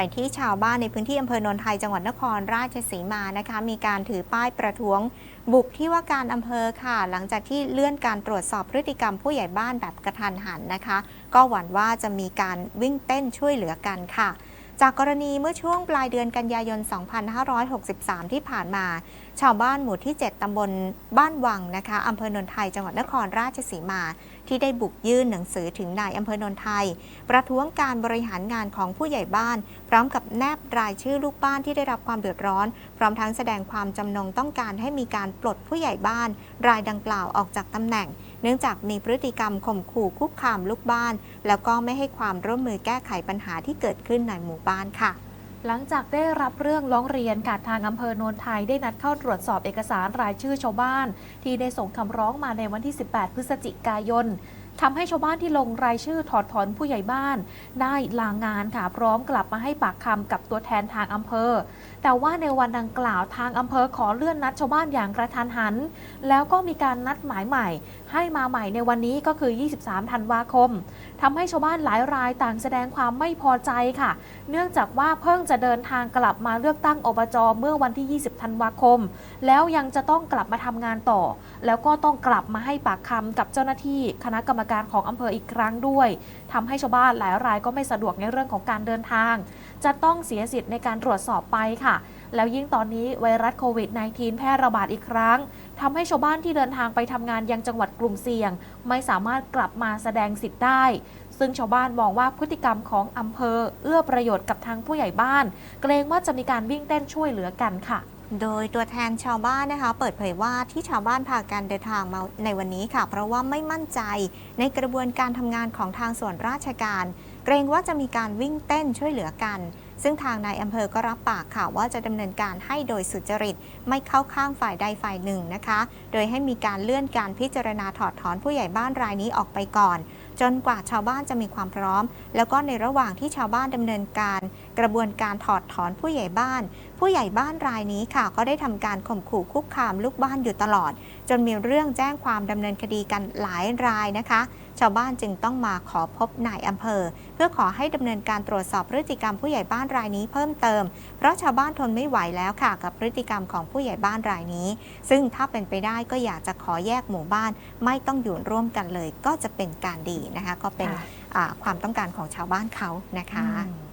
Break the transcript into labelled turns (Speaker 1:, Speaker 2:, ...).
Speaker 1: ไปที่ชาวบ้านในพื้นที่อำเภอโนนไทยจังหวัดนครราชสีมานะคะ มีการถือป้ายประท้วง บุกที่ว่าการอำเภอค่ะ หลังจากที่เลื่อนการตรวจสอบพฤติกรรมผู้ใหญ่บ้านแบบกระทันหันนะคะ ก็หวั่นว่าจะมีการวิ่งเต้นช่วยเหลือกันค่ะ จากกรณีเมื่อช่วงปลายเดือนกันยายน 2563 ที่ผ่านมา ชาวบ้านหมู่ที่ 7 ตำบลบ้านวังนะคะอำเภอโนนไทยจังหวัดนครราชสีมา ที่ได้บุกยื่นหนังสือถึงนายอำเภอโนนไทย ประท้วงการบริหารงานของผู้ใหญ่บ้าน พร้อมกับแนบรายชื่อลูกบ้านที่ได้รับความเดือดร้อน พร้อมทั้งแสดงความจำนงต้องการให้มีการปลดผู้ใหญ่บ้าน รายดังกล่าวออกจากตำแหน่ง เนื่องจากมีพฤติกรรมข่มขู่คุกคามลูกบ้าน แล้วก็ไม่ให้ความร่วมมือแก้ไขปัญหาที่เกิดขึ้นในหมู่บ้านค่ะ
Speaker 2: หลังจากได้รับเรื่องร้องเรียนค่ะทางอำเภอโนนไทยได้นัดเข้าตรวจสอบเอกสารรายชื่อชาวบ้าน ที่ได้ส่งคำร้องมาในวันที่ 18 พฤศจิกายน ทำให้ชาวบ้านที่ลงรายชื่อถอดถอนผู้ใหญ่บ้าน ได้ลางานค่ะพร้อมกลับมาให้ปากคำกับตัวแทนทางอำเภอ แต่ว่าในวันดังกล่าวทางอำเภอขอเลื่อนนัดชาวบ้านอย่างกระทันหัน แล้วก็มีการนัดหมายใหม่ ให้มาใหม่ในวันนี้ก็คือ 23 ธันวาคมทำให้ชาวบ้านหลายรายต่างแสดงความไม่พอใจค่ะ เนื่องจากว่าเพิ่งจะเดินทางกลับมาเลือกตั้งอบจเมื่อวันที่ 20 ธันวาคม แล้วยังจะต้องกลับมาทำงานต่อ แล้วก็ต้องกลับมาให้ปากคำกับเจ้าหน้าที่คณะกรรมการของอำเภออีกครั้งด้วยทำให้ชาวบ้านหลายรายก็ไม่สะดวกในเรื่องของการเดินทาง จะต้องเสียสิทธิ์ในการตรวจสอบไปค่ะ แล้วยิ่งตอนนี้ไวรัสโควิด -19 แพร่ระบาดอีกครั้งทำให้ชาวบ้านที่เดินทางไปทำงานยังจังหวัดกลุ่มเสี่ยง ไม่สามารถกลับมาแสดงสิทธิ์ได้ซึ่งชาวบ้านมองว่าพฤติกรรมของอำเภอ เอื้อประโยชน์กับทางผู้ใหญ่บ้าน เกรงว่าจะมีการวิ่งเต้นช่วยเหลือกันค่ะ
Speaker 1: โดยตัวแทนชาวบ้านนะคะเปิดเผยว่าที่ชาวบ้านพากันเดินทางมาในวันนี้ค่ะ เพราะว่าไม่มั่นใจในกระบวนการทำงานของทางส่วนราชการ เกรงว่าจะมีการวิ่งเต้นช่วยเหลือกัน ซึ่งทางนายอำเภอก็รับปากค่ะว่าจะดำเนินการให้โดยสุจริต ไม่เข้าข้างฝ่ายใดฝ่ายหนึ่งนะคะ โดยให้มีการเลื่อนการพิจารณาถอดถอนผู้ใหญ่บ้านรายนี้ออกไปก่อน จนกว่าชาวบ้านจะมีความพร้อม แล้วก็ในระหว่างที่ชาวบ้านดำเนินการ กระบวนการถอดถอนผู้ใหญ่บ้าน ผู้ใหญ่บ้านรายนี้ค่ะ ก็ได้ทำการข่มขู่คุกคามลูกบ้านอยู่ตลอด จนมีเรื่องแจ้งความดำเนินคดีกันหลายรายนะคะ ชาวบ้านจึงต้องมาขอพบนายอำเภอ เพื่อขอให้ดำเนินการตรวจสอบพฤติกรรมผู้ใหญ่บ้านรายนี้เพิ่มเติม เพราะชาวบ้านทนไม่ไหวแล้วค่ะกับพฤติกรรมของผู้ใหญ่บ้านรายนี้ ซึ่งถ้าเป็นไปได้ก็อยากจะขอแยกหมู่บ้าน ไม่ต้องอยู่ร่วมกันเลยก็จะเป็นการดีนะคะก็เป็น
Speaker 2: ค่ะ
Speaker 1: อ่าความต้องการของชาวบ้านเขานะคะ
Speaker 2: อืม